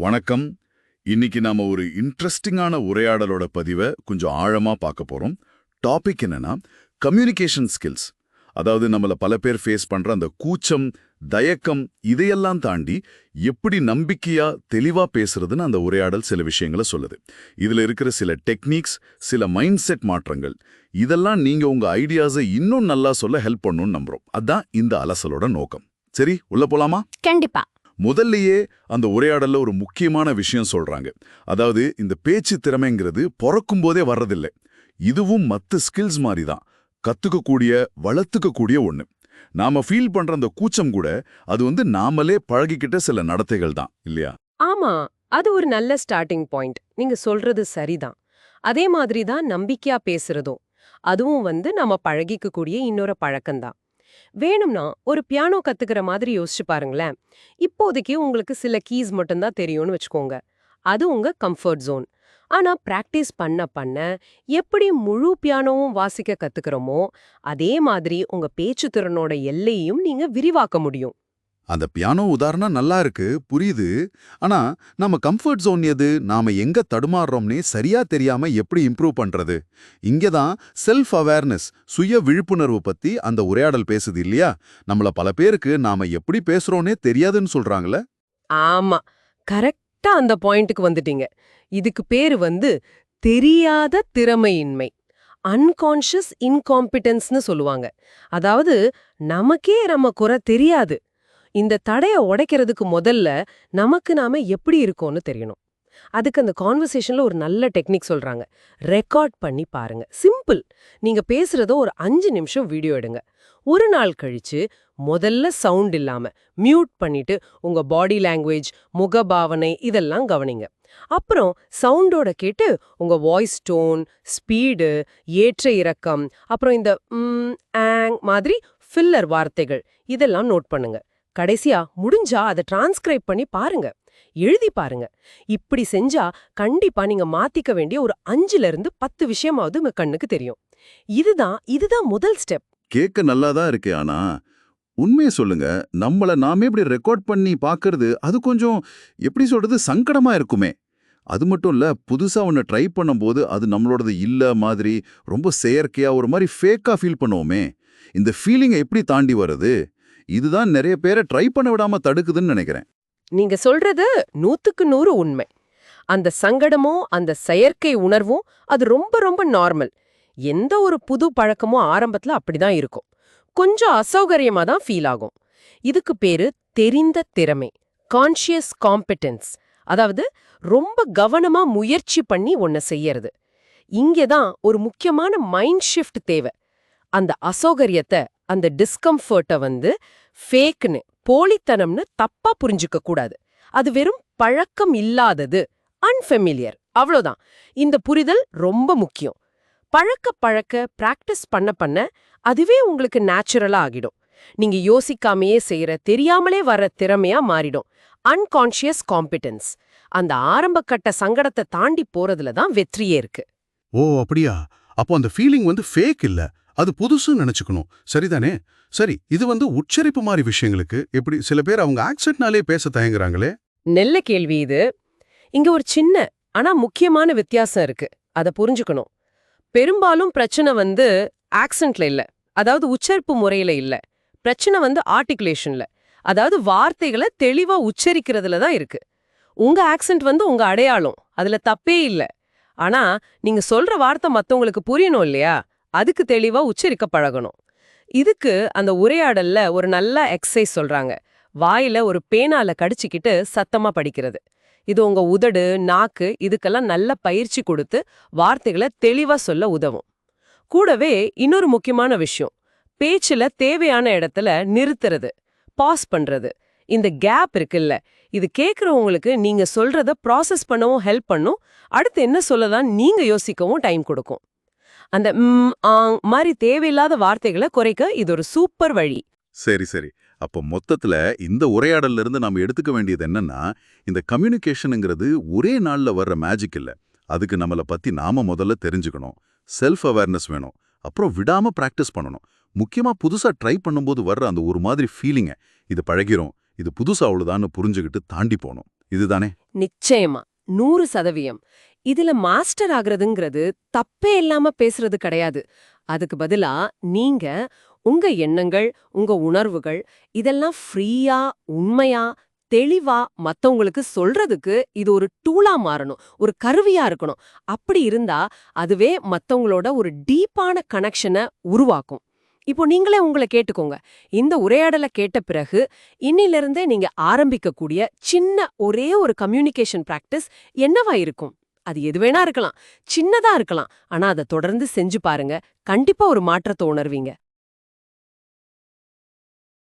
வணக்கம். இன்னைக்கு நாம ஒரு இன்ட்ரெஸ்டிங்கான உரையாடலோட பதிவை கொஞ்சம் ஆழமா பார்க்க போறோம். டாபிக் என்னன்னா கம்யூனிகேஷன் ஸ்கில்ஸ் அதாவது நம்மள பல பேர் ஃபேஸ் பண்ற அந்த கூச்சம் தயக்கம் இதையெல்லாம் தாண்டி எப்படி நம்பிக்கையா தெளிவா பேசுறதுன்னு அந்த உரையாடல் சில விஷயங்களை சொல்லுது. இதுல இருக்கிற சில டெக்னிக்ஸ் சில மைண்ட் செட் மாற்றங்கள் இதெல்லாம் நீங்க உங்க ஐடியாஸை இன்னும் நல்லா சொல்ல ஹெல்ப் பண்ணும்னு நம்புறோம். அதான் இந்த அலசலோட நோக்கம். சரி உள்ள போலாமா? கண்டிப்பா. முதல்லயே அந்த உரையாடல்ல ஒரு முக்கியமான விஷயம் சொல்றாங்க. அதாவது இந்த பேச்சு திறமைங்கிறது பிறக்கும் போதே வர்றதில்லை. இதுவும் மற்ற ஸ்கில்ஸ் மாதிரி தான் கத்துக்கக்கூடிய வளர்த்துக்கக்கூடிய ஒண்ணு. நாம ஃபீல் பண்ற அந்த கூச்சம் கூட அது வந்து நாமளே பழகிக்கிட்ட சில நடத்தைகள் தான் இல்லையா? ஆமா அது ஒரு நல்ல ஸ்டார்டிங் பாயிண்ட் நீங்க சொல்றது சரிதான். அதே மாதிரி தான் நம்பிக்கையா பேசுறதும். அதுவும் வந்து நம்ம பழகிக்கக்கூடிய இன்னொரு பழக்கம்தான். வேணும்னா ஒரு பியானோ கத்துக்கிற மாதிரி யோசிச்சு பாருங்களேன். இப்போதைக்கு உங்களுக்கு சில கீஸ் மட்டும்தான் தெரியும்னு வச்சுக்கோங்க. அது உங்க கம்ஃபர்ட் ஜோன் ஆனா பிராக்டிஸ் பண்ண பண்ண எப்படி முழு பியானோவும் வாசிக்க கத்துக்கிறோமோ அதே மாதிரி உங்க பேச்சு திறனோட எல்லையும் நீங்க விரிவாக்க முடியும். அந்த பியானோ உதாரணம் நல்லா இருக்கு புரியுது. ஆனா நம்ம கம்ஃபர்ட் ஜோன் எது? நாம எங்க தடுமாறுறோம்னே சரியா தெரியாம எப்படி இம்ப்ரூவ் பண்றது? இங்கதான் செல்ஃப் அவேர்னஸ் சுய விழிப்புணர்வு பத்தி அந்த உரையாடல் பேசுது இல்லையா? நம்மள பல பேருக்கு நாம எப்படி பேசுறோன்னே தெரியாதுன்னு சொல்றாங்களே ஆமா. கரெக்டா அந்த பாயிண்ட்டுக்கு வந்துட்டீங்க. இதுக்கு பேரு வந்து தெரியாத திறமையின்மை. அன்கான்ஷியஸ் இன்காம்பிடன்ஸ்னு சொல்லுவாங்க. அதாவது நமக்கே நம்ம குறை தெரியாது. இந்த தடைய உடைக்கிறதுக்கு முதல்ல நமக்கு நாம எப்படி இருக்கோம்னு தெரியணும். அதுக்கு அந்த கான்வர்சேஷன்ல ஒரு நல்ல டெக்னிக் சொல்றாங்க. ரெக்கார்ட் பண்ணி பாருங்க. சிம்பிள் நீங்க பேசுறத ஒரு அஞ்சு நிமிஷம் வீடியோ எடுங்க. ஒரு நாள் கழிச்சு முதல்ல சவுண்ட் இல்லாம மியூட் பண்ணிட்டு உங்க பாடி லாங்குவேஜ் முகபாவனை இதெல்லாம் கவனிங்க. அப்புறம் சவுண்டோட கேட்டு உங்க வாய்ஸ் டோன் ஸ்பீடு ஏற்ற இறக்கம் அப்புறம் இந்த ஆங் மாதிரி ஃபில்லர் வார்த்தைகள் இதெல்லாம் நோட் பண்ணுங்க. கடைசியா முடிஞ்சா அதை டிரான்ஸ்கிரைப் பண்ணி பாருங்க. எழுதி பாருங்க. இப்படி செஞ்சா கண்டிப்பா நீங்க மாத்திக்க வேண்டிய ஒரு அஞ்சுல இருந்து பத்து விஷயமாவது உங்க கண்ணுக்கு தெரியும். இதுதான் இதுதான் முதல் ஸ்டெப் கேட்க நல்லா தான் இருக்கு ஆனா உண்மையை சொல்லுங்க. நம்மள நாமே இப்படி ரெக்கார்ட் பண்ணி பார்க்கறது அது கொஞ்சம் எப்படி சொல்றது சங்கடமா இருக்குமே. அது மட்டும் இல்ல புதுசா ஒன்னு ட்ரை பண்ணும்போது அது நம்மளோடது இல்ல மாதிரி ரொம்ப செயற்கையா ஒரு மாதிரி ஃபேக்கா ஃபீல் பண்ணுவோமே. இந்த ஃபீலிங்கை எப்படி தாண்டி வருது? இதுதான் நிறைய பேரை ட்ரை பண்ண விடாம தடுக்குதுன்னு நினைக்கிறேன். நீங்க சொல்றது நூத்துக்கு நூறு உண்மை. அந்த சங்கடமும் அந்த செயற்கை உணர்வும் அது ரொம்ப ரொம்ப நார்மல் எந்த ஒரு புது பழக்கமும் ஆரம்பத்துல அப்படிதான் இருக்கும். கொஞ்சம் அசௌகரியமா தான் ஃபீல் ஆகும். இதுக்கு பேரு தெரிந்த திறமை கான்ஷியஸ் காம்பெட்டன்ஸ் அதாவது ரொம்ப கவனமா முயற்சி பண்ணி ஒன்ன செய்யறது. இங்கதான் ஒரு முக்கியமான மைண்ட் ஷிஃப்ட் தேவை. அந்த அசௌகரியத்தை அந்த டிஸ்கம்ஃபர்ட்டை வந்து ஃபேக்னு போலித்தனம்னு தப்பா புரிஞ்சுக்க கூடாது. அது வெறும் பழக்கம் இல்லாதது அன்ஃபெமிலியர் அவ்வளோதான். இந்த புரிதல் ரொம்ப முக்கியம். பழக்க பழக்க பிராக்டிஸ் பண்ண பண்ண அதுவே உங்களுக்கு நேச்சுரலா ஆகிடும். நீங்க யோசிக்காமையே செய்யற தெரியாமலே வர்ற திறமையா மாறிடும். அன்கான்ஷியஸ் காம்பிடன்ஸ் அந்த ஆரம்ப கட்ட சங்கடத்தை தாண்டி போறதுல தான் வெற்றியே இருக்கு. ஓ அப்படியா? அப்போ அந்த ஃபீலிங் வந்து ஃபேக் இல்ல. அது புதுசுன்னு நினைச்சுக்கணும். சரிதானே? சரி இது வந்து உச்சரிப்பு மாதிரி விஷயங்களுக்கு எப்படி சில பேர் அவங்க ஆக்சென்ட்னாலே பேச தயங்குறாங்களே? நெல்ல கேள்வி இது. இங்க ஒரு சின்ன ஆனா முக்கியமான வித்தியாசம் இருக்கு. அத புரிஞ்சுக்கணும். பெரும்பாலும் பிரச்சனை வந்து ஆக்சென்ட்ல இல்ல. அதாவது உச்சரிப்பு முறையில இல்ல. பிரச்சனை வந்து ஆர்டிகுலேஷன்ல அதாவது வார்த்தைகளை தெளிவா உச்சரிக்கிறதுல தான் இருக்கு. உங்க ஆக்சென்ட் வந்து உங்க அடையாளம். அதுல தப்பே இல்ல. ஆனா நீங்க சொல்ற வார்த்தை மத்தவங்களுக்கு புரியணும் இல்லையா? அதுக்கு தெளிவா உச்சரிக்க பழகணும். இதுக்கு அந்த உரையாடல்ல ஒரு நல்ல எக்ஸசைஸ் சொல்றாங்க. வாயில ஒரு பேனால கடிச்சுக்கிட்டு சத்தமா படிக்கிறது. இது உங்க உதடு நாக்கு இதுக்கெல்லாம் நல்ல பயிற்சி கொடுத்து வார்த்தைகளை தெளிவா சொல்ல உதவும். கூடவே இன்னொரு முக்கியமான விஷயம். பேச்சுல தேவையான இடத்துல நிறுத்துறது பாஸ் பண்றது. இந்த கேப் இருக்குல்ல இது கேக்குறவங்களுக்கு நீங்க சொல்றத ப்ராசஸ் பண்ணவும் ஹெல்ப் பண்ணும். அடுத்து என்ன சொல்லதான் நீங்க யோசிக்கவும் டைம் கொடுக்கும். அந்த ம் ஆங் மாதிரி தேவையில்லாத வார்த்தைகளை குறைக்க இது ஒரு சூப்பர் வழி. சரி சரி. அப்போ மொத்தத்துல இந்த உரையாடல்ல இருந்து நாம எடுத்துக்க வேண்டியது என்னன்னா இந்த கம்யூனிகேஷனுங்கிறது ஒரே நாள்ல வர்ற மேஜிக் இல்ல. அதுக்கு நம்மள பத்தி நாம முதல்ல தெரிஞ்சுக்கணும். செல்ஃப் அவேர்னஸ் வேணும். அப்புறம் விடாம பிராக்டிஸ் பண்ணணும். முக்கியமா புதுசா ட்ரை பண்ணும்போது வர்ற அந்த ஒரு மாதிரி ஃபீலிங்க இது பழகிறோம் இது புதுசா அவ்வளவுதான்னு புரிஞ்சுக்கிட்டு தாண்டி போகணும். இதுதானே? நிச்சயமா. நூறு சதவியம் இதுல மாஸ்டர் ஆகுறதுங்கிறது தப்பே இல்லாம பேசுறது கிடையாது. அதுக்கு பதிலா நீங்க உங்க எண்ணங்கள் உங்க உணர்வுகள் இதெல்லாம் ஃப்ரீயா உண்மையா தெளிவா மத்தவங்களுக்கு சொல்றதுக்கு இது ஒரு டூலா மாறணும் ஒரு கருவியா இருக்கணும். அப்படி இருந்தா அதுவே மத்தவங்களோட ஒரு டீப்பான கனெக்ஷனை உருவாக்கும். இப்போ நீங்களே உங்களை கேட்டுக்கோங்க. இந்த உரையாடலை கேட்ட பிறகு இன்னிலிருந்தே நீங்க ஆரம்பிக்கக்கூடிய சின்ன ஒரே ஒரு கம்யூனிகேஷன் பிராக்டிஸ் என்னவா இருக்கும்? அது எது வேணா இருக்கலாம். சின்னதா இருக்கலாம். ஆனா அதை தொடர்ந்து செஞ்சு பாருங்க. கண்டிப்பா ஒரு மாற்றத்தை உணர்வீங்க.